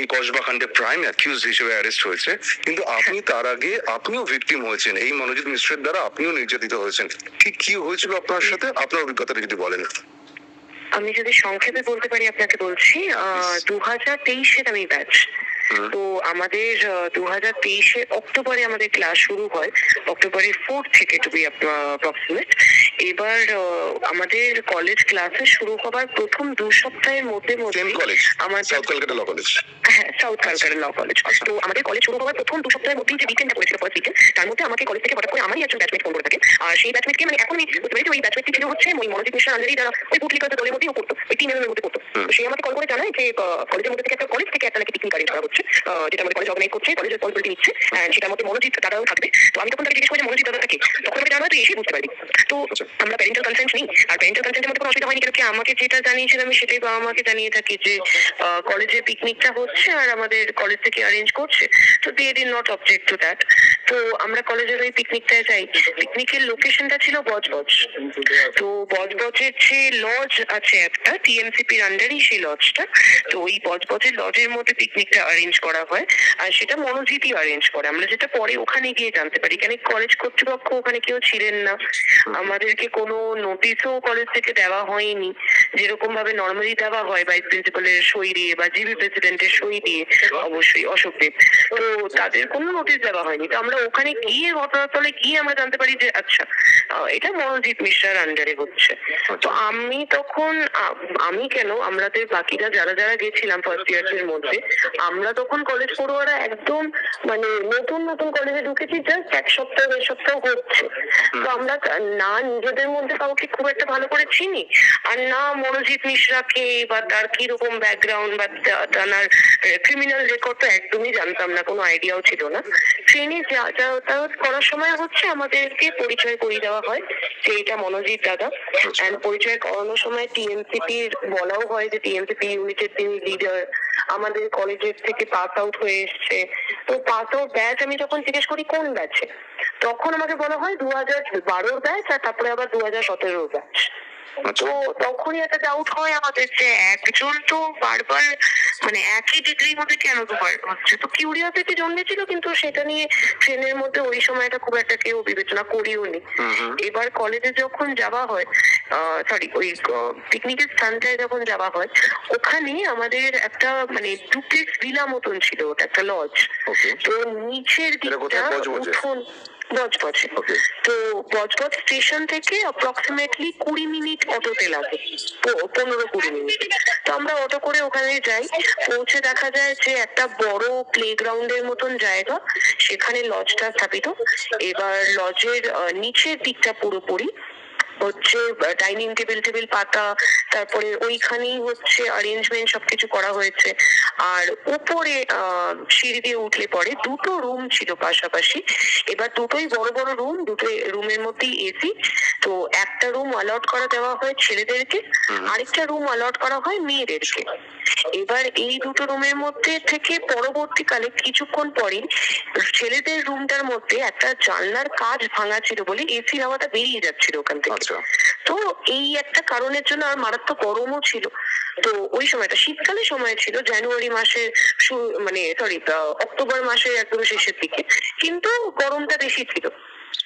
এই কসবা কাণ্ডে prime accused হিসেবে অ্যারেস্ট হয়েছে। কিন্তু আপনি তার আগে আপনিও ভিকটিম হয়েছেন। এই মনোজিৎ মিশ্রের দ্বারা আপনিও নির্যাতিত হয়েছেন। ঠিক কি হয়েছিল আপনার সাথে? আপনার অভিজ্ঞতাটা যদি বলেন। আমি যদি সংক্ষেপে বলতে পারি আপনাকে বলছি দু হাজার তেইশের আমি ব্যাচ। তো আমাদের দু হাজার তেইশে অক্টোবরে আমাদের ক্লাস শুরু হয়। অক্টোবরের ফোর থেকে টু বি অ্যাপ্রক্সিমেট এবার আমাদের কলেজ ক্লাসে শুরু হবার প্রথম দু সপ্তাহের মধ্যে মধ্যে আমাদের সাউথ কলকাতা ল কলেজ হ্যাঁ সাউথ ক্যালকাটা ল কলেজ। তো আমাদের কলেজ শুরু হওয়ার প্রথম দু সপ্তাহের মধ্যেই যে উইকেন্ডটা পড়েছিল ফার্স্ট উইকেন্ড তার মধ্যে আমাকে কলেজ থেকে হঠাৎ করে আমারই একজন ব্যাচমেট ফোন করে থাকে। আর সেই ব্যাচমেটকে মানে এখন আমি বুঝতে পেরেছি ওই ব্যাচমেটটি ছিল হচ্ছে ওই মনোজিৎ মিশ্র আন্ডারেই যারা ওই পুটলিকাতে দলের মধ্যেই করতো ওই টিম এর মধ্যে করতো তো সে আমাকে কল করে জানায় যে কলেজের মধ্যে থেকে একটা কলেজ থেকে একটা নাকি পিকনিক অ্যারেঞ্জ করা হচ্ছে যেটা আমাদের কলেজ অর্গানাইজ করছে কলেজের রেসপন্সিবিলিটি নিচ্ছে and সেটার মধ্যে মনোজিৎ দাদাও থাকবে। তো আমি তখন তাকে জিজ্ঞেস করি মনোজিৎ দাদাটা কে তখন আমাকে জানা তুই এসেই বুঝতে পারবি। তো আচ্ছা। আমরা প্যারেন্টাল কনসেন্ট নেই। আর প্যারেন্টাল কনসেন্টের মধ্যে কোনো অসুবিধা হয়নি, কেন কি আমাকে যেটা জানিয়েছিল আমি সেটাই বাবা মাকে জানিয়ে থাকি যে কলেজে পিকনিকটা হচ্ছে আর আমাদের কলেজ থেকে অ্যারেঞ্জ করছে। তো দে দিন নট অবজেক্ট টু দ্যাট তো আমরা কলেজের ওই পিকনিকটায় যাই। পিকনিকের লোকেশনটা ছিল বজবজ। তো বজবজের যে লজ আছে একটা টিএমসিপির আন্ডারই সেই লজটা তো ওই বজবজের লজের মধ্যে পিকনিকটা অ্যারেঞ্জ করা হয়। আর সেটা মনোজিতই অ্যারেঞ্জ করে। আমরা যেটা পরে ওখানে গিয়ে জানতে পারি। কেন কলেজ কর্তৃপক্ষ ওখানে কেউ ছিলেন না? আমাদেরকে কোনো নোটিশও কলেজ থেকে দেওয়া হয়নি। যেরকম ভাবে নর্মালি দেওয়া হয় ভাইস প্রিন্সিপালের সই দিয়ে বা জিবি প্রেসিডেন্টের সই দিয়ে, অবশ্যই অশোক দেব তো তাদের কোনো নোটিশ দেওয়া হয়নি। তো আমরা ওখানে গিয়ে ঘটনাস্থলে গিয়ে আমরা জানতে পারি যে আচ্ছা এটা মনোজিৎ মিশ্রার আন্ডারে হচ্ছে। তো আমি তখন আমি কেন আমাদের বাকিরা যারা যারা গেছিলাম ফার্স্ট ইয়ার্স এর মধ্যে আমরা তখন কলেজ পড়ুয়ারা একদম মানে নতুন নতুন কলেজে ঢুকেছি জাস্ট এক সপ্তাহ দেড় সপ্তাহ হচ্ছে। তো আমরা না নিজেদের মধ্যে কাউকে খুব একটা ভালো করে চিনি আর না মনোজিৎ মিশ্রাকে বা তার কীরকম ব্যাকগ্রাউন্ড বা তার ক্রিমিনাল রেকর্ড তো একদমই জানতাম না কোনো আইডিয়াও ছিল না। ট্রেনে যাতায়াত করার সময় হচ্ছে আমাদেরকে পরিচয় করিয়ে দেওয়া হয় যে এটা মনোজিৎ দাদা। অ্যান্ড পরিচয় করানোর সময় টিএমসিপির বলাও হয় যে টিএমসিপি ইউনিটের তিনি লিডার আমাদের কলেজের থেকে পাস আউট হয়ে এসছে। তো পাস আউট ব্যাচ আমি যখন জিজ্ঞেস করি কোন ব্যাচে তখন আমাকে বলা হয় দু হাজার বারোর ব্যাচ আর তারপরে আবার দু হাজার সতেরোর ব্যাচ আচ্ছা তো তখনই একটা ডাউট হয় আমাদের যে একজন তো বারবার মানে একই ডিগ্রির মধ্যে কেন দুবার? হচ্ছে তো কিউরিয়াসিটি জন্মেছিল কিন্তু সেটা নিয়ে ট্রেনের মধ্যে ওই সময়টা খুব একটা কেউ বিবেচনা করিও নি। এবার কলেজে যখন যাওয়া হয় সরি ওই পিকনিকের স্থানটায় যখন যাওয়া হয় ওখানে আমাদের একটা মানে ডুপ্লেক্স ভিলা মতন ছিল ওটা একটা লজ ওকে তো নিচের দিকটা উঠোন বজবজে তো বজবজ স্টেশন থেকে অ্যাপ্রক্সিমেটলি কুড়ি মিনিট অটোতে লাগে। পনেরো কুড়ি মিনিট। তো আমরা অটো করে ওখানে যাই। পৌঁছে দেখা যায় যে একটা বড় প্লে গ্রাউন্ডের মতন জায়গা। সেখানে লজটা স্থাপিত। এবার লজের আহ, নিচের দিকটা পুরোপুরি। হচ্ছে ডাইনিং টেবিল টেবিল পাতা তারপরে ওইখানেই হচ্ছে অ্যারেঞ্জমেন্ট সবকিছু করা হয়েছে। আর উপরে আহ, সিঁড়ি দিয়ে উঠলে পরে দুটো রুম ছিল পাশাপাশি। এবার দুটোই বড় বড় রুম দুটো রুমের মধ্যেই এসি তো একটা রুম অ্যালট করা দেওয়া হয় ছেলেদেরকে আরেকটা রুম অ্যালট করা হয় মেয়েদেরকে। এবার এই দুটো রুমের মধ্যে থেকে পরবর্তীকালে কিছুক্ষণ পরে ছেলেদের রুমটার মধ্যে একটা জানলার কাজ ভাঙা ছিল বলে এসি হাওয়াটা বেরিয়ে যাচ্ছিল ওখান থেকে। আচ্ছা। তো এই একটা কারণের জন্য আর মারাত্মক গরমও ছিল। তো ওই সময়টা শীতকালে সময় ছিল জানুয়ারি মাসের মানে সরি অক্টোবর মাসের একদম শেষের দিকে। কিন্তু গরমটা বেশি ছিল।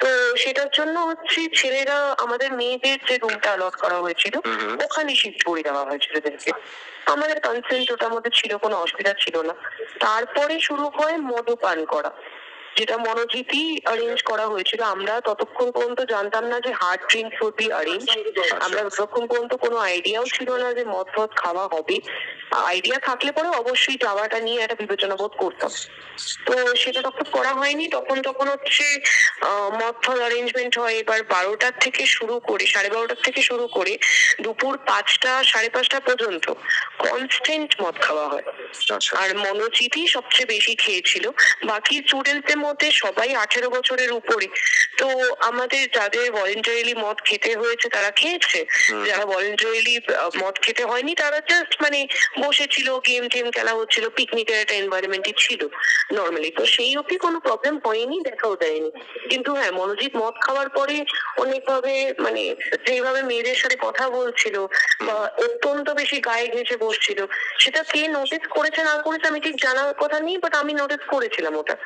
তো সেটার জন্য হচ্ছে ছেলেরা আমাদের মেয়েদের যে রুমটা অলট করা হয়েছিল। ওখানে শিফট করে দেওয়া হয় ছেলেদেরকে। আমাদের কনসেন্ট ওটার মধ্যে ছিল কোনো অসুবিধা ছিল না। তারপরে শুরু হয় মদ্যপান করা যেটা মনোজিতই অ্যারেঞ্জ করা হয়েছিল। আমরা ততক্ষণ পর্যন্ত জানতাম না যে hard drinks would be arrange আমরা ততক্ষণ পর্যন্ত কোনো আইডিয়াও ছিল না যে মদ ফদ খাওয়া হবে। আইডিয়া থাকলে পরে অবশ্যই যাওয়াটা নিয়ে একটা বিবেচনা বোধ করতাম। তো সেটা তখন করা হয়নি। তখন তখন হচ্ছে মদ অ্যারেঞ্জমেন্ট হয়। এবার বারোটার থেকে শুরু করে সাড়ে বারোটার থেকে শুরু করে দুপুর পাঁচটা সাড়ে পাঁচটা পর্যন্ত কনস্ট্যান্ট মদ খাওয়া হয়। আচ্ছা। আর মনোজিতই সবচেয়ে বেশি খেয়েছিল। বাকি স্টুডেন্টদের মধ্যে সবাই আঠেরো বছরের উপরে। তো আমাদের যাদের ভলেন্টারিলি মদ খেতে হয়েছে তারা খেয়েছে। যারা ভলেন্টারিলি মদ খেতে হয়নি তারা জাস্ট মানে বসেছিল গেম টেম খেলা হচ্ছিল পিকনিকের একটা এনভায়রনমেন্টই ছিল নর্মালি তো সেই অবধি কোনো প্রবলেম হয়নি, দেখাও দেয়নি কিন্তু হ্যাঁ মনোজিৎ মদ খাওয়ার পরে অনেকভাবে মানে যেভাবে মেয়েদের সাথে কথা বলছিল বা অত্যন্ত বেশি গায়ে ঘেঁষে বসছিল, সেটা কে নোটিস করেছে না করেছে আমি ঠিক জানার কথা নেই বাট আমি নোটিস করেছিলাম ওটা।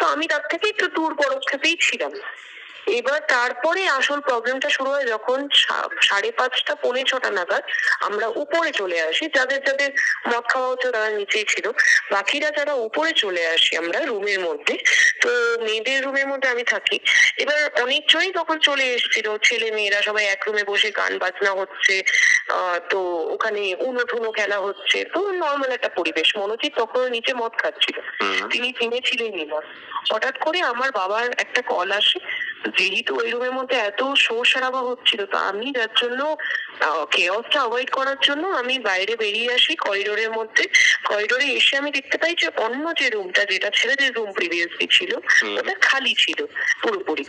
তো আমি তার থেকে একটু দূর পরক্ষেপেই ছিলাম। এবার তারপরে আসল প্রবলেমটা শুরু হয় যখন সাড়ে পাঁচটা পৌনে ছটা নাগাদ আমরা উপরে চলে আসি। যাদের যাদের মদ খাওয়া হচ্ছে তারা নিচেই ছিল। বাকিরা যারা উপরে চলে আসি আমরা রুমের মধ্যে। তো মেয়েদের রুমের মধ্যে আমি থাকি। এবার অনেকজনই তখন চলে এসেছিল। ছেলে মেয়েরা সবাই এক রুমে বসে গান বাজনা হচ্ছে। আহ, তো ওখানে উনো ঠুনো খেলা হচ্ছে। তো নর্মাল একটা পরিবেশ। মনোজিৎ তখন নিচে মদ খাচ্ছিল। তিনি চিনেছিলেনই না হঠাৎ করে আমার বাবার একটা কল আসে। যেহেতু ওই রুমের মধ্যে এত শোর সারাবা হচ্ছিল তো আমি যার জন্য কেওসটা অ্যাভয়েড করার জন্য আমি বাইরে বেরিয়ে আসি করিডোরের মধ্যে। করিডোরে এসে আমি দেখতে পাই যে অন্য যে রুমটা যেটা ছেলেদের রুম প্রিভিয়াসলি ছিল ওটা খালি ছিল পুরোপুরি।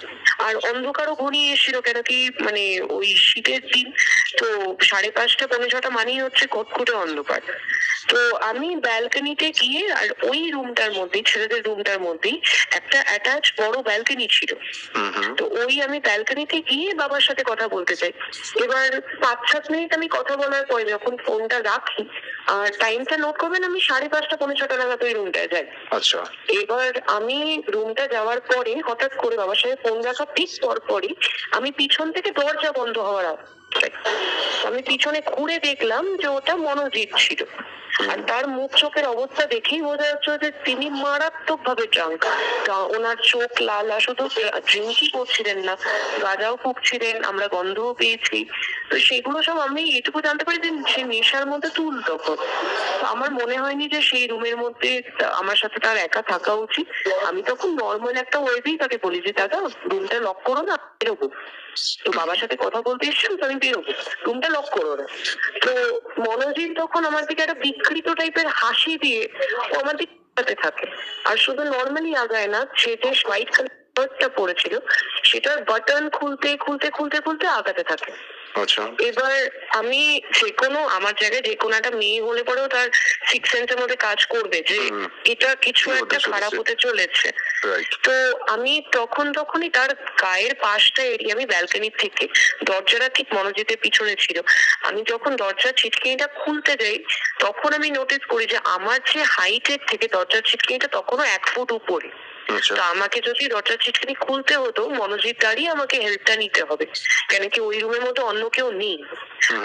আর অন্ধকারও ঘনিয়ে এসেছিল কেন কি মানে ওই শীতের দিন তো সাড়ে পাঁচটা পৌনে ছটা মানেই হচ্ছে ঘটঘটে অন্ধকার। তো আমি ব্যালকনিতে গিয়ে আর ওই রুমটার মধ্যেই ছেলেদের রুমটার মধ্যেই একটা অ্যাটাচ বড় ব্যালকনি ছিল। তো ওই আমি ব্যালকানিতে গিয়ে বাবার সাথে কথা বলতে চাই। এবার পাঁচ সাত মিনিট আমি কথা বলার পরে যখন ফোনটা রাখি আর টাইমটা নোট করবেন আমি সাড়ে পাঁচটা পনেরো ছটা নাগাদ ওই রুমটায় যাই। আচ্ছা। এবার আমি রুমটা যাওয়ার পরে হঠাৎ করে বাবার সাথে ফোন রাখার ঠিক পর পরই আমি পিছন থেকে দরজা বন্ধ হওয়ার। আমি পিছনে ঘুরে দেখলাম যে ওটা মনোজিৎ ছিল। আর তার মুখ চোখের অবস্থা দেখেই বোঝা যাচ্ছে যে তিনি মারাত্মক ভাবে ড্রাঙ্ক ওনার চোখ লাল শুধু ড্রিঙ্কই করছিলেন না, গাঁজাও ফুকছিলেন, আমরা গন্ধও পেয়েছি। তো সেগুলো সব আমি এটুকু জানতে পারি যে সে নেশার মধ্যে তুল তখন তো আমার মনে হয়নি যে সেই রুমের মধ্যে আমার সাথে তার একা থাকা উচিত। আমি তখন নর্মাল একটা ওয়েবেই তাকে বলি যে, দাদা রুমটা লক করো না এরকম তো বাবার সাথে কথা বলতে এসেছিলাম, তো আমি বেরোবো রুমটা লক করো না তো মনোজিৎ তখন আমার দিকে একটা বিকৃত টাইপের হাসি দিয়ে ও আমার দিকে থাকে। আর শুধু নর্মালি আগায় না, সে যে হোয়াইট কালারটা পড়েছিল সেটার বাটন খুলতে খুলতে খুলতে খুলতে আগাতে থাকে। আচ্ছা। এবার আমি যে কোনো আমার জায়গায় যে কোনো একটা মেয়ে হলে পরেও তার সিক্স সেন্সের মধ্যে কাজ করবে যে এটা কিছু একটা খারাপ হতে চলেছে। তো আমি তখন তখনই তার গায়ের পাশটা এড়িয়ে আমি ব্যালকনি থেকে দরজাটা ঠিক মনোজিতের পিছনে ছিল। আমি যখন দরজার ছিটকিনিটা খুলতে যাই তখন আমি নোটিস করি যে আমার যে হাইটের থেকে দরজার ছিটকিনিটা তখনও এক ফুট উপরে। তো আমাকে যদি দরজার ছিটকিনি খুলতে হতো মনোজিৎ দাঁড়িয়ে আমাকে হেল্পটা নিতে হবে। কেন কি ওই রুমের মধ্যে অন্য কেউ নেই।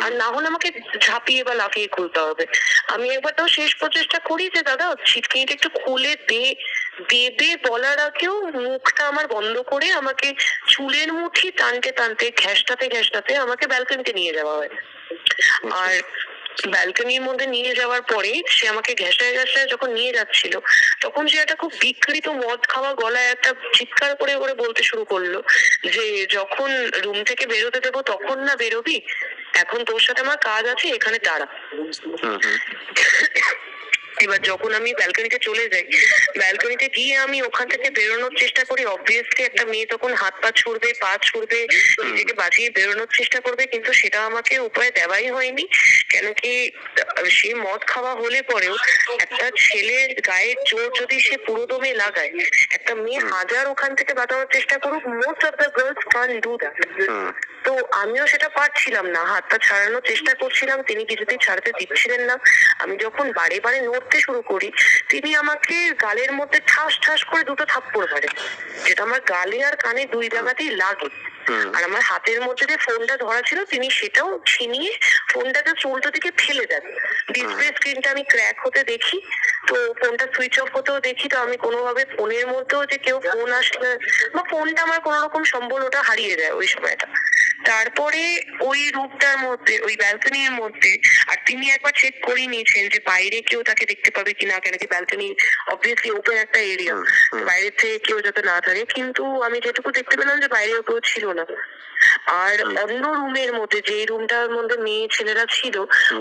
আর না হলে আমাকে ঝাঁপিয়ে বা লাফিয়ে খুলতে হবে। আমি একবার তো শেষ প্রচেষ্টা করি যে দাদা ছিটকিনিটা একটু খুলে দে। দেবে বলার আগেও মুখটা আমার বন্ধ করে আমাকে চুলের মুঠি টানতে টানতে ঘ্যাসটাতে ঘ্যাসটাতে আমাকে ব্যালকনিতে নিয়ে যাওয়া হয়। আর ব্যালকনির মধ্যে নিয়ে যাওয়ার পরে সে আমাকে ঘেঁষায় ঘেঁষায় যখন নিয়ে যাচ্ছিল তখন সে একটা খুব বিকৃত মদ খাওয়া গলায় একটা চিৎকার করে করে বলতে শুরু করল যে যখন রুম থেকে বেরোতে দেবো তখন না বেরোবি? এখন তোর সাথে আমার কাজ আছে এখানে দাঁড়া। এবার যখন আমি ব্যালকনিতে চলে যাই ব্যালকনিতে গিয়ে আমি ওখান থেকে বেরোনোর চেষ্টা করি। অবভিয়াসলি একটা মেয়ে তখন হাত পা ছুড়বে পা ছুড়বে নিজেকে বাঁচিয়ে বেরোনোর চেষ্টা করবে কিন্তু সেটা আমাকে উপায় দেওয়াই হয়নি। কেন কি সে মদ খাওয়া হলে পরেও একটা ছেলের গায়ের জোর যদি সে পুরোদমে লাগায় একটা মেয়ে হাজার ওখান থেকে বাঁচানোর চেষ্টা করুক most of the girls can do that তো আমিও সেটা পারছিলাম না হাতটা ছাড়ানোর চেষ্টা করছিলাম তিনি কিছুতেই ছাড়তে দিচ্ছিলেন না। আমি যখন বারে বারে নড়তে শুরু করি তিনি আমাকে গালের মধ্যে ঠাস ঠাস করে দুটো থাপ্পড় মারে। যেটা আমার গালে আর কানে দুই জায়গাতেই লাগে। আর আমার হাতের মধ্যে যে ফোনটা ধরা ছিল তিনি সেটাও ছিনিয়ে ফোনটাকে চুলটো দিকে ফেলে দেন। ডিসপ্লে স্ক্রিনটা আমি ক্র্যাক হতে দেখি তো ফোনটা সুইচ অফ হতেও দেখি তো আমি কোনোভাবে ফোনের মধ্যেও যে কেউ ফোন আসলে বা ফোনটা আমার কোনো রকম সম্বল ওটা হারিয়ে যায় ওই সময়টা। তারপরে ওই রূপটার মধ্যে ওই ব্যালকনির মধ্যে আর তিনি একবার চেক করে নিয়েছেন যে বাইরে কেউ তাকে দেখতে পাবে কিনা কেন কি ব্যালকনি অবভিয়াসলি ওপেন একটা এরিয়া। বাইরে থেকে কেউ যাতে না থাকে। কিন্তু আমি যেটুকু দেখতে পেলাম যে বাইরে কেউ ছিল না। আর অন্য রুমের মধ্যে যে রুমটার মধ্যে মেয়ে ছেলেরা ছিল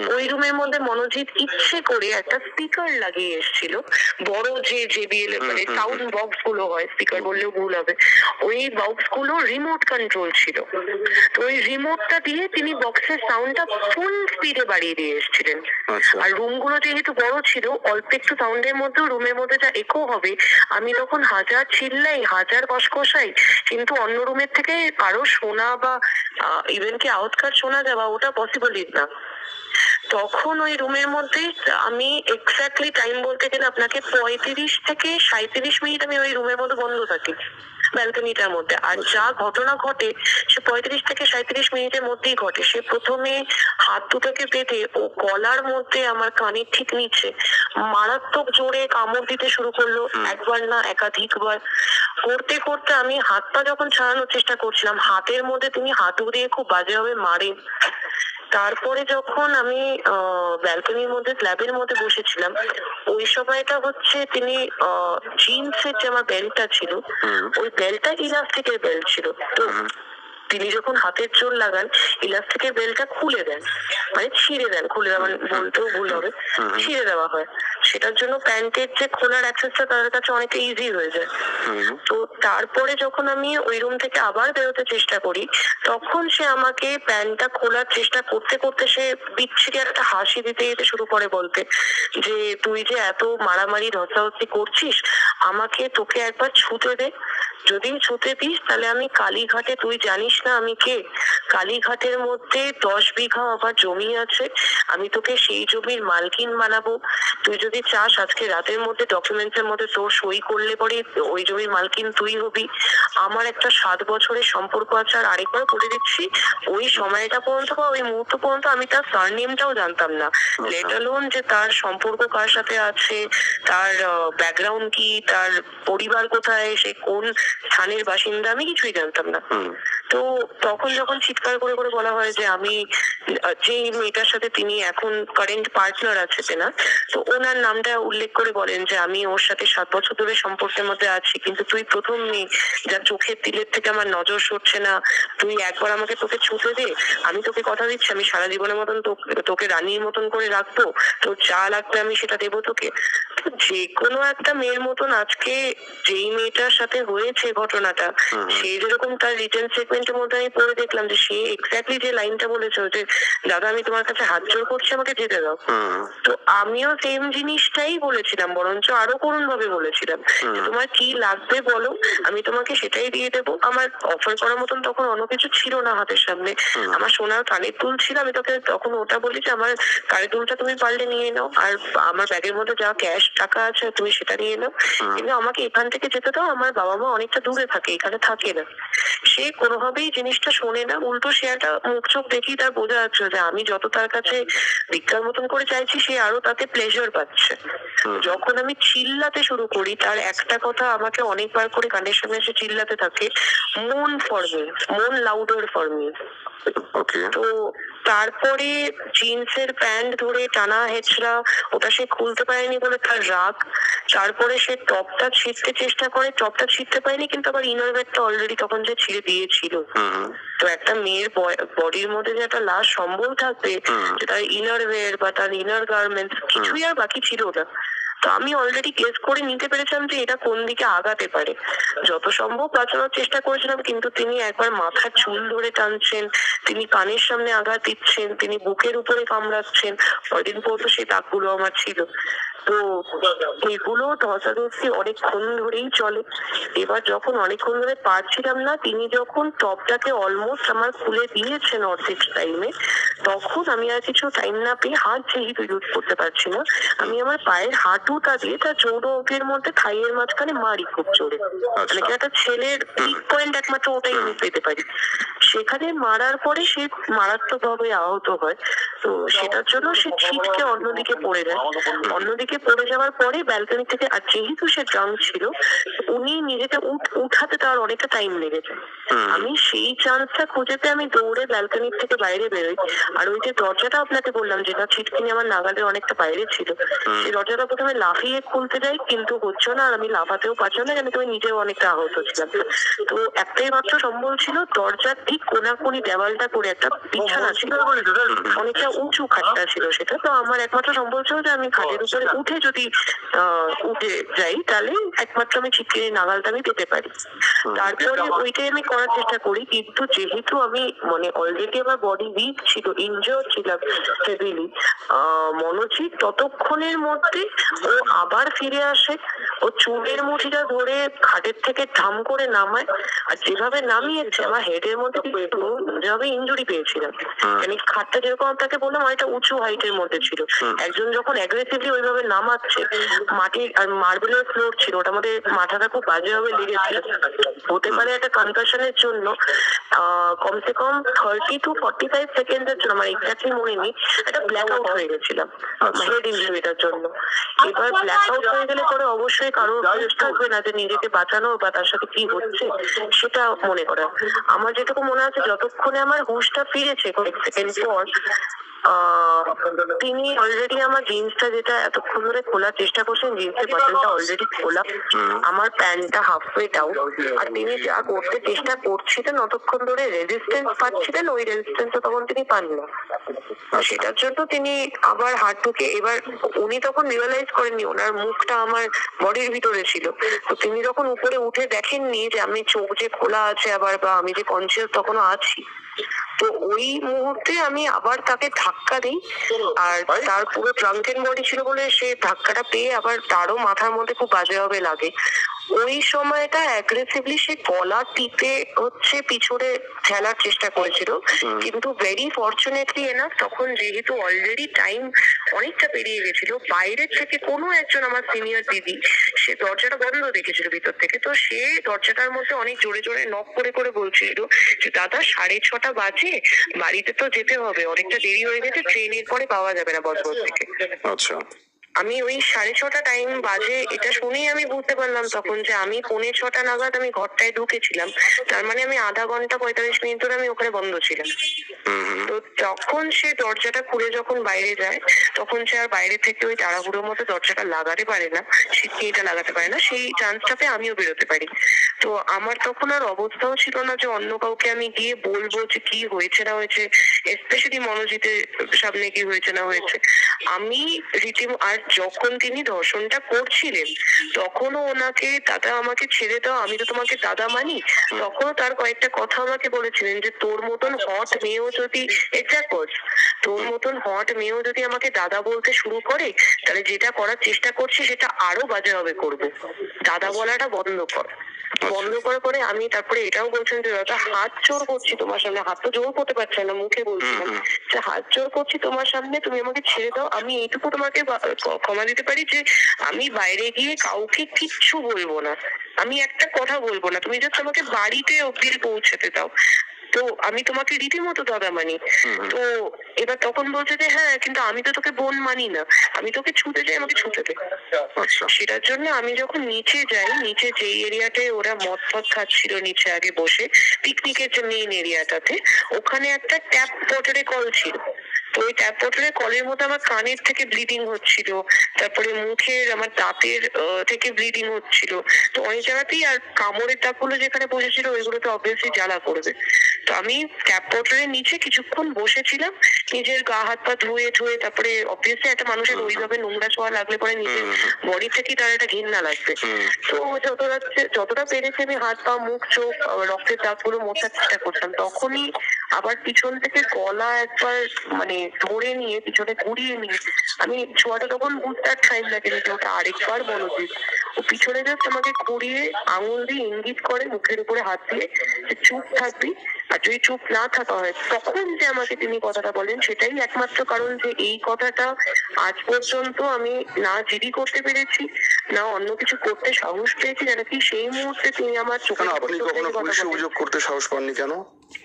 ওই রুমের মধ্যে মনোজিৎ ইচ্ছে করে একটা স্পিকার লাগিয়ে এসেছিল। বড় যে জেবিএল মানে সাউন্ড বক্সগুলো হয় স্পিকার বললেও ভুল হবে। ওই বক্সগুলো রিমোট কন্ট্রোল ছিল। তো ওই রিমোটটা দিয়ে তিনি বক্সের সাউন্ডটা ফুল স্পিডে বাড়িয়ে দিয়ে এসেছিলেন। আচ্ছা। আর রুমগুলো যেহেতু বড় ছিল অল্প একটু সাউন্ডের মধ্যেও রুমের মধ্যে যা একো হবে আমি তখন হাজার চিল্লাই হাজার কষকষাই কিন্তু অন্য রুমের থেকে কারও শোনা বা ইভেন কি আউটকাট শোনা যাওয়া ওটা পসিবলই না। তখন ওই রুমের মধ্যে আমি এক্স্যাক্টলি টাইম বলতে গেলে আপনাকে পঁয়ত্রিশ থেকে সাঁত্রিশ মিনিট আমি ওই রুমের মধ্যে বন্ধ থাকি। ব্যালকনিটার মধ্যে। আর যা ঘটনা ঘটে সে পঁয়ত্রিশ থেকে সাঁত্রিশ মিনিটের মধ্যেই ঘটে। সে প্রথমে হাত দুটোকে বেঁধে ও গলার মধ্যে আমার কানের ঠিক নিচে মারাত্মক জোরে কামড় দিতে শুরু করল একবার না একাধিকবার। করতে করতে আমি হাত পা যখন ছাড়ানোর চেষ্টা করছিলাম হাতের মধ্যে তিনি হাতু দিয়ে খুব বাজেভাবে মারেন। তারপরে যখন আমি ব্যালকনির মধ্যে স্ল্যাবের মধ্যে বসেছিলাম ওই সময়টা হচ্ছে তিনি জিন্সের যে আমার বেল্টটা ছিল ওই বেল্টটা ইলাস্টিকের বেল্ট ছিল তো। তিনি যখন হাতের জোর লাগান ইলাস্টিকের বেল্টটা খুলে দেন। মানে ছিঁড়ে দেন খুলে দেওয়া মানে বলতেও ভুল হবে। ছিঁড়ে দেওয়া হয়। সেটার জন্য প্যান্টের যে খোলার অ্যাক্সেসটা তাদের কাছে অনেকটা ইজি হয়ে যায়। তো তারপরে যখন আমি ওই রুম থেকে আবার বেরোতে চেষ্টা করি তখন সে আমাকে প্যান্টটা খোলার চেষ্টা করতে করতে সে বিচ্ছিরি একটা হাসি দিতে দিতে শুরু করে বলতে যে তুই যে এত মারামারি ধস্তাধস্তি করছিস আমাকে তোকে একবার ছুতে দে। যদি ছুতে দিস তাহলে আমি কালীঘাটে তুই জানিস না আমি কে? কালীঘাটের মধ্যে দশ বিঘা আমার জমি আছে আমি তোকে সেই জমির মালকিন বানাবো। তুই যদি চাস আজকে রাতের মধ্যে ডকুমেন্টস এর মধ্যে তোর সই করলে পরে ওই জমির মালকিন তুই হবি। আমার একটা সাত বছরের সম্পর্ক আছে আর আরেকবার বলে দিচ্ছি ওই সময়টা পর্যন্ত বা ওই মুহূর্ত পর্যন্ত আমি তার সারনেমটাও জানতাম না। লেট অ্যালোন যে তার সম্পর্ক কার সাথে আছে তার ব্যাকগ্রাউন্ড কি তার পরিবার কোথায় সে কোন স্থানের বাসিন্দা আমি কিছুই জানতাম না। তো তখন যখন চিৎকার করে করে বলা হয় যে আমি যে মেয়েটার সাথে তিনি এখন কারেন্ট পার্টনার আছে তেনা তো ওনার নামটা উল্লেখ করে বলেন যে আমি ওর সাথে সাত বছর ধরে সম্পর্কের মধ্যে আছি কিন্তু তুই প্রথম মেয়ে যা চোখের তিলের থেকে আমার নজর সরছে না তুই একবার আমাকে তোকে ছুতে দে আমি তোকে কথা দিচ্ছি আমি সারা জীবনের মতন তোকে- তোকে রানীর মতন করে রাখব তোর যা লাগবে আমি সেটা দেবো তোকে। তো যে কোনো একটা মেয়ের মতন আজকে যেই মেয়েটার সাথে হয়েছে ঘটনাটা। সে যেরকম তার রিটার্ন স্টেটমেন্টের মধ্যে আমি পড়ে দেখলাম যে সে এক্স্যাক্টলি যে লাইনটা বলেছে যে দাদা আমি তোমার কাছে হাত জোর করছি আমাকে যেতে দাও। তো আমিও সেম জিনিসটাই বলেছিলাম বরঞ্চ আরও করুণ ভাবে বলেছিলাম তোমার কি লাগবে বলো? আমি তোমাকে সেটাই দিয়ে দেবো। আমার অফার করার মতন তখন অন্য কিছু ছিল না হাতের সামনে। আমার সোনার কানের দুল ছিল আমি তোকে তখন ওটা বলি যে আমার কানের দুলটা তুমি পারলে নিয়ে নাও আর আমার ব্যাগের মধ্যে যা ক্যাশ টাকা আছে তুমি সেটা নিয়ে নাও। কিন্তু আমাকে এখান থেকে যেতে দাও আমার বাবা মা অনেকটা দূরে থাকে এখানে থাকে না। সে কোনোভাবেই জিনিসটা শোনে না উল্টো সে একটা মুখ চোখ দেখি তার বোঝা যাচ্ছে যে আমি যত তার কাছে ভিক্ষার মতন করে চাইছি সে আরও তাতে প্লেজার পাচ্ছে। যখন আমি চিল্লাতে শুরু করি তার একটা কথা আমাকে অনেকবার করে কানের সামনে এসে চিল্লাতে থাকে মন ফর মি মন লাউডার ফর মি ওকে তো তারপরে জিন্সের প্যান্ট ধরে টানা হেঁচড়া ওটা সে খুলতে পারেনি বলে তার রাগ তারপরে সে টপটা ছিঁড়তে চেষ্টা করে টপটা ছিঁড়তে পারেনি কিন্তু আবার ইনার ব্যাগটা অলরেডি তখন যে ছিঁড়ে দিয়েছিল। তো একটা মেয়ের বডির মধ্যে যে একটা লাশ সম্বল থাকবে যেটা যে তার ইনার ওয়ের বা তার ইনার গার্মেন্টস কিছুই আর বাকি ছিল না। তো আমি অলরেডি গেস করে নিতে পেরেছিলাম যে এটা কোন দিকে আগাতে পারে। যত সম্ভব বাঁচানোর চেষ্টা করেছিলাম, কিন্তু তিনি একবার মাথার চুল ধরে টানছেন, তিনি কানের সামনে আঘাত দিচ্ছেন, তিনি বুকের উপরে কামড়াচ্ছেন কয়দিন পর্যন্ত সেই দাগগুলো আমার ছিল। তো এগুলো ধসাধসি অনেকক্ষণ ধরেই চলে। এবার যখন অনেকক্ষণ ধরে পারছিলাম না, তিনি যখন টপটাকে অলমোস্ট আমার খুলে দিয়েছেন অর্ধেক টাইমে তখন আমি আর কিছু টাইম না পেয়ে হাত যেহেতু ইউজ করতে পারছি না, আমি আমার পায়ের হাঁটুটা আছে তার চৌড়ো অগ্নির মধ্যে থাইয়ের মাঝখানে মারি খুব জোরে। মানে কি একটা ছেলের পিক পয়েন্ট একমাত্র ওটাই আমি পেতে পারি। সেখানে মারার পরে সে মারাত্মক ভাবে আহত হয়। তো সেটার জন্য সে ছিটকে অন্যদিকে পড়ে যায়। অন্যদিকে পড়ে যাওয়ার পরে ব্যালকনি থেকে আর যেহেতু সে ড্রাঙ্ক ছিল উনি নিজেকে উঠাতে তার অনেকটা টাইম লেগেছে হুম। আমি সেই চান্সটা খুঁজে পেয়ে আমি দৌড়ে ব্যালকনি থেকে বাইরে বেরোই। আর ওই যে দরজাটা আপনাকে বললাম যেটা ছিটকিনি আমার নাগালের অনেকটা বাইরে ছিল সেই দরজাটা প্রথমে লাফিয়ে খুলতে যাই কিন্তু হচ্ছে না আর আমি লাফাতেও পারছিলাম না কেন আমি নিজেও অনেকটা আহত ছিলাম। তো একটাই মাত্র সম্বল ছিল দরজার ঠিক কোনাকুনি দেওয়ালটা করে একটা বিছানা ছিল। অনেকটা উঁচু খাটটা ছিল সেটা। তো আমার একমাত্র সম্ভব ছিল যে আমি খাটের উপরে উঠে যদি উঠে যাই তাহলে একমাত্র আমি ছিটকিনি নাগালটা আমি পেতে পারি। তারপরে ওইটাই আমি করার চেষ্টা করি কিন্তু যেহেতু আমি মানে অলরেডি আমার বডি উইক ছিল ইনজিওর ছিলাম হেভিলি মনোজিৎ ততক্ষণের মধ্যে ও আবার ফিরে আসে ও চুলের মুঠিটা ধরে খাটের থেকে ধাম করে নামায় আর যেভাবে নামিয়েছে আমার হেডের মধ্যে যেভাবে ইঞ্জুরি পেয়েছিলাম। মানে খাটটা যেরকম আপনাকে বললাম অনেকটা উঁচু হাইটের মধ্যে ছিল। একজন যখন অ্যাগ্রেসিভলি ওইভাবে নামাচ্ছে মাটির আর মার্বেলের ফ্লোর ছিল ওটা আমাদের মাথাটা খুব বাজেভাবে লেগেছিল। হতে পারে একটা কনকাশনের জন্য কমসে কম থার্টি টু ফর্টি ফাইভ সেকেন্ডের জন্য আমার এক্স্যাক্টলি মনে নেই একটা ব্ল্যাক আউট হয়ে গেছিলাম হেড ইঞ্জুরিটার জন্য। এবার ব্ল্যাক আউট হয়ে গেলে পরে অবশ্যই কারোর হুঁশ থাকবে না যে নিজেকে বাঁচানো বা তার সাথে কি হচ্ছে সেটা মনে করা আমার যেটুকু মনে আছে যতক্ষণে আমার হুঁশটা ফিরেছে কয়েক সেকেন্ড পর তিনি অলরেডি আমার জিন্সটা যেটা এতক্ষণ ধরে খোলার চেষ্টা করছেন জিন্সের বাটনটা অলরেডি খোলা। আমার প্যান্টটা হাফ ওয়েট আউট আর তিনি যা করতে চেষ্টা করছিলেন অতক্ষণ ধরে রেজিস্ট্যান্স পাচ্ছিলেন ওই রেজিস্ট্যান্সটা তখন তিনি পান না সেটার জন্য তিনি আবার হাত ঢুকে এবার উনি তখন রিয়েলাইজ করেননি ওনার মুখটা আমার বডির ভিতরে ছিল। তো তিনি যখন উপরে উঠে দেখেননি যে আমি চোখ যে খোলা আছে আবার বা আমি যে কনসিয়াস তখনও আছি তো ওই মুহূর্তে আমি আবার তাকে ধাক্কা দিই। আর তার পুরো ট্রাঙ্কেন বডি ছিল বলে সে ধাক্কাটা পেয়ে আবার তারও মাথার মধ্যে খুব বাজেভাবে লাগে। ওই সময়টা অ্যাগ্রেসিভলি সে গলা টিপে হচ্ছে পিছনে ঠেলার চেষ্টা করেছিল। কিন্তু ভেরি ফরচুনেটলি এনাফ তখন যেহেতু অলরেডি টাইম অনেকটা পেরিয়ে গেছিল বাইরের থেকে কোনো একজন আমার সিনিয়র দিদি সে দরজাটা বন্ধ দেখেছিল ভিতর থেকে। তো সে দরজাটার মধ্যে অনেক জোরে জোরে নক করে করে বলছিল যে দাদা সাড়ে ছটা বাজে বাড়িতে তো যেতে হবে। অনেকটা দেরি হয়ে গেছে ট্রেনের পরে পাওয়া যাবে না বজবজ থেকে। আচ্ছা। আমি ওই সাড়ে ছটা টাইম বাজে এটা শুনেই আমি বুঝতে পারলাম তখন যে আমি পৌনে ছটা নাগাদ আমি ঘরটায় ঢুকেছিলাম। তার মানে আমি আধা ঘণ্টা পঁয়তাল্লিশ মিনিট ধরে আমি ওখানে বন্ধ ছিলাম। তো যখন সে দরজাটা খুলে যখন বাইরে যায় তখন সে আর বাইরে থেকে ওই তাড়াহুড়োর মতো দরজাটা লাগাতে পারে না সিটকিটা লাগাতে পারে না সেই চান্সটাতে আমিও বেরোতে পারি। তো আমার তখন আর অবস্থাও ছিল না যে অন্য কাউকে আমি গিয়ে বলব যে কি হয়েছে না হয়েছে স্পেশালি মনোজিতের সামনে কি হয়েছে না হয়েছে। আমি রীতি আর যখন তিনি ধর্ষণটা করছিলেন, তখনও ওনাকে, দাদা আমাকে ছেড়ে দাও, আমি তো তোমাকে দাদা মানি। তখনও তার কয়েকটা কথা আমাকে বলেছিলেন যে, তোর মতন হট মেয়েও যদি এটা কর তোর মতন হট মেয়েও যদি আমাকে দাদা বলতে শুরু করে, তাহলে যেটা করার চেষ্টা করছি, সেটা আরও বাজে বাজেভাবে করব। দাদা বলাটা বন্ধ কর। বন্ধ করে পরে আমি তারপরে এটাও বলছেন যে দাদা হাত জোর করছি তোমার সামনে। হাত তো জোর করতে পারছে না মুখে বলছিলাম। যে হাত জোর করছি তোমার সামনে তুমি আমাকে ছেড়ে দাও। আমি এইটুকু তোমাকে ক্ষমা দিতে পারি যে আমি বাইরে গিয়ে কাউকে কিচ্ছু বলব না। আমি একটা কথা বলব না। তুমি জাস্ট আমাকে বাড়িতে অব্দি পৌঁছাতে দাও। তো আমি তোমাকে রীতিমতো দাদা মানি। তো এবার তখন বলছে যে হ্যাঁ কিন্তু আমি তো তোকে বোন মানি না। আমি তোকে ছুতে যাই আমাকে ছুতে দে। আচ্ছা। সেটার জন্য আমি যখন নিচে যাই নিচে যে এরিয়াটায় ওরা মদ ফদ খাচ্ছিল নিচে আগে বসে পিকনিকের যে মেইন এরিয়াটাতে ওখানে একটা ট্যাপ ওয়াটারে কল ছিল। তো ওই ট্যাপ ওয়াটারে কলের মধ্যে আমার কানের থেকে ব্লিডিং হচ্ছিল তারপরে মুখের আমার দাঁতের থেকে ব্লিডিং হচ্ছিল। তো অনেক জায়গাতেই আর কামড়ের দাগগুলো যেখানে বসেছিল ওইগুলো তো অবভিয়াসলি জ্বালা করবে তো আমি ট্যাপ ওয়াটারের নিচে কিছুক্ষণ বসেছিলাম। নিজের গা হাত পা ধুয়ে ধুয়ে তারপরে অবভিয়াসলি একটা মানুষের ওইভাবে নোংরা ছোঁয়া লাগলে পরে নিজের বডি থেকেই তার একটা ঘৃণা লাগবে? তো যতটা যতটা পেরেছি আমি হাত পা মুখ চোখ রক্তের দাগগুলো মোছার চেষ্টা করতাম। তখনই আবার পিছন থেকে গলা একবার মানে ধরে নিয়ে পিছনে ঘুরিয়ে নিয়ে আমি ছোঁয়াটা তখন বুঝতে আর টাইম লাগেনি যে ওটা আরেকবার মনোজিৎ ও পিছনে জাস্ট আমাকে ঘুরিয়ে আঙুল দিয়ে ইঙ্গিত করে মুখের উপরে হাত দিয়ে চুপ থাকবি। আর যদি চুপ না থাকা হয়। তখন যে আমাকে তিনি কথাটা বলেন সেটাই একমাত্র কারণ যে এই কথাটা আজ পর্যন্ত আমি না জিডি করতে পেরেছি না অন্য কিছু করতে সাহস পেয়েছি যেন কি সেই মুহূর্তে তিনি আমার চোখে আপনি কখনো পুলিশে অভিযোগ করতে সাহস পাননি কেন?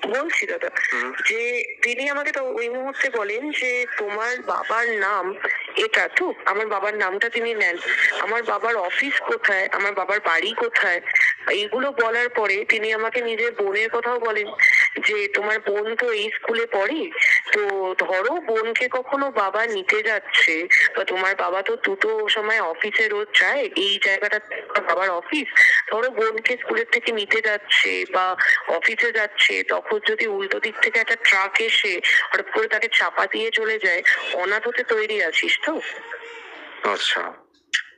বলছি দাদা যে তিনি আমাকে তো ওই মুহূর্তে বলেন যে তোমার বাবার নাম এটা তো আমার বাবার নামটা তিনি নেন। আমার বাবার অফিস কোথায়? আমার বাবার বাড়ি কোথায়? এইগুলো বলার পরে তিনি আমাকে নিজের বোনের কথাও বলেন। যে তোমার বোন তো এই স্কুলে পড়ে, তো ধরো বোনকে কখনো বাবা নিতে যাচ্ছে, বা তোমার বাবা তো দুটো সময় অফিসে রোজ যায়, এই জায়গাটা বাবার অফিস ধরো বোনকে স্কুলের থেকে নিতে যাচ্ছে, বা অফিসে যাচ্ছে, তখন যদি উল্টো দিক থেকে একটা ট্রাক এসে হঠাৎ করে তাকে চাপা দিয়ে চলে যায়, অনাথ হতে তৈরি আছিস তো? আচ্ছা।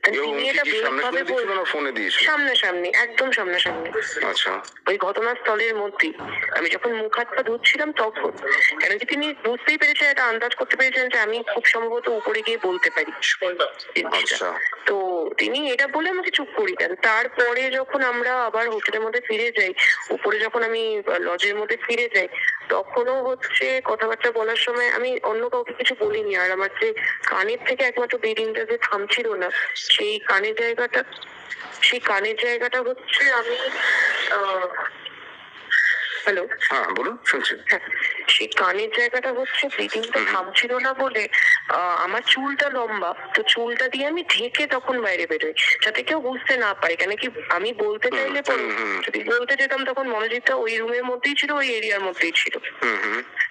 আর এবং একদম সামনে দিয়েছিল বল না ফোনে দিয়েছিল সামনাসামনি একদম সামনাসামনি আচ্ছা। ওই ঘটনাস্থলের মধ্যেই আমি যখন মুখ হাত পা ধুচ্ছিলাম তখন কেন কি তিনি বুঝতেই পেরেছেন এটা আন্দাজ করতে পেরেছেন যে আমি খুব সম্ভবত উপরে গিয়ে বলতে পারি। আচ্ছা। তো তিনি এটা বলে আমাকে চুপ করিয়ে দেন। তারপরে যখন আমরা আবার হোটেলের মধ্যে ফিরে যাই উপরে যখন আমি লজের মধ্যে ফিরে যাই তখনও হচ্ছে কথাবার্তা বলার সময় আমি অন্য কাউকে কিছু বলিনি। আর আমার যে কানের থেকে একমাত্র ব্লিডিংটা যে থামছিল না সেই কানের জায়গাটা সেই কানের জায়গাটা হচ্ছে আমি হ্যালো হ্যাঁ বলুন শুনছি। হ্যাঁ, সেই কানের জায়গাটা হচ্ছে ব্লিডিংটা থামছিল না বলে আমার চুলটা লম্বা তো চুলটা দিয়ে আমি ঢেকে তখন বাইরে বেরোই যাতে কেউ বুঝতে না পারে। কেন কি আমি বলতে চাইলে। যদি বলতে যেতাম তখন মনোজিৎটা ওই রুমের মধ্যেই ছিল ওই এরিয়ার মধ্যেই ছিল।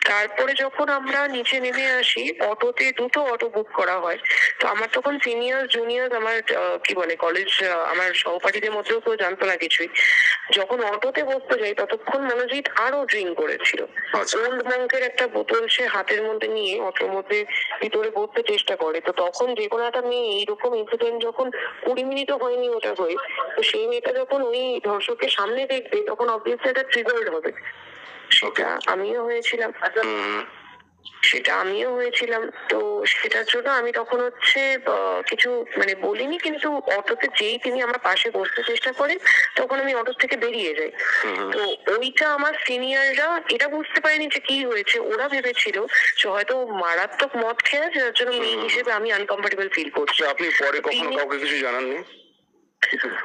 তারপরে যখন আমরা নিচে নেমে আসি অটোতে দুটো অটো বুক করা হয়। তো আমার তখন সিনিয়র জুনিয়র আমার কি বলে কলেজ আমার সহপাঠীদের মধ্যেও কেউ জানতো না কিছুই। যখন অটোতে বসতে যাই ততক্ষণ মনোজিৎ আরও ড্রিঙ্ক করেছিল। আচ্ছা। মঙ্কের একটা বোতল সে হাতের মধ্যে নিয়ে অটোর মধ্যে ভিতরে বসতে চেষ্টা করে তো তখন যে কোনো একটা মেয়ে এইরকম ইনসিডেন্ট যখন কুড়ি মিনিটও হয়নি ওটা হয়ে, তো সেই মেয়েটা যখন ওই ধর্ষকের সামনে দেখবে, তখন অবভিয়াসলি এটা ট্রিগার্ড হবে সেটা আমিও হয়েছিলাম হুম। সেটা আমিও হয়েছিলাম। তো সেটার জন্য আমি তখন হচ্ছে কিছু মানে বলিনি কিন্তু অটোতে যেই তিনি আমার পাশে বসতে চেষ্টা করেন তখন আমি অটো থেকে বেরিয়ে যাই। তো ওইটা আমার সিনিয়ররা এটা বুঝতে পারেনি যে কি হয়েছে। ওরা ভেবেছিল যে হয়তো মারাত্মক মদ খেয়ে যার জন্য মেয়ে হিসেবে আমি আনকমফোর্টেবল ফিল করছি। আচ্ছা, আপনি পরে কখনো কাউকে কিছু জানাননি?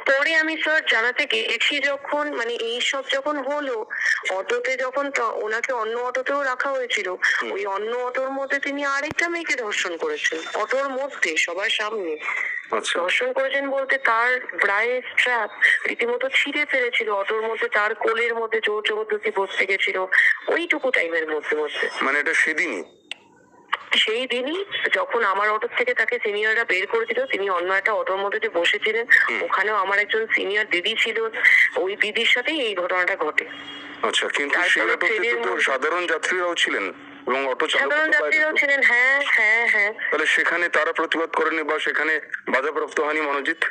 পরে আমি স্যার জানাতে গেছি যখন মানে এই সব যখন হলো অটোতে যখন ওনাকে অন্য অটোতেও রাখা হয়েছিল। ওই অন্য অটোর মধ্যে তিনি আরেকটা মেয়েকে ধর্ষণ করেছেন। অটোর মধ্যে সবার সামনে। আচ্ছা। ধর্ষণ করেছেন বলতে তার ব্রায়ের স্ট্র্যাপ রীতিমতো ছিঁড়ে ফেলেছিল। অটোর মধ্যে তার কোলের মধ্যে জোর জবরদস্তি বসতে গেছিল। ওইটুকু টাইমের মধ্যে মধ্যে। মানে এটা সেদিনই? সেই দিনই যখন আমার অটো থেকে তাকে সিনিয়ররা বের করে দিল তিনি অন্য একটা অটোর মধ্যে যে বসেছিলেন। ওখানেও আমার একজন সিনিয়র দিদি ছিল। ওই দিদির সাথেই এই ঘটনাটা ঘটে। আচ্ছা কিন্তু সেই অটোতে তো সাধারণ যাত্রীরাও ছিলেন এবং অটো চালক সাধারণ যাত্রীরাও ছিলেন হ্যাঁ হ্যাঁ হ্যাঁ। তাহলে সেখানে তারা প্রতিবাদ করেনি বা সেখানে বাধাপ্রাপ্ত হয়নি মনোজিৎ?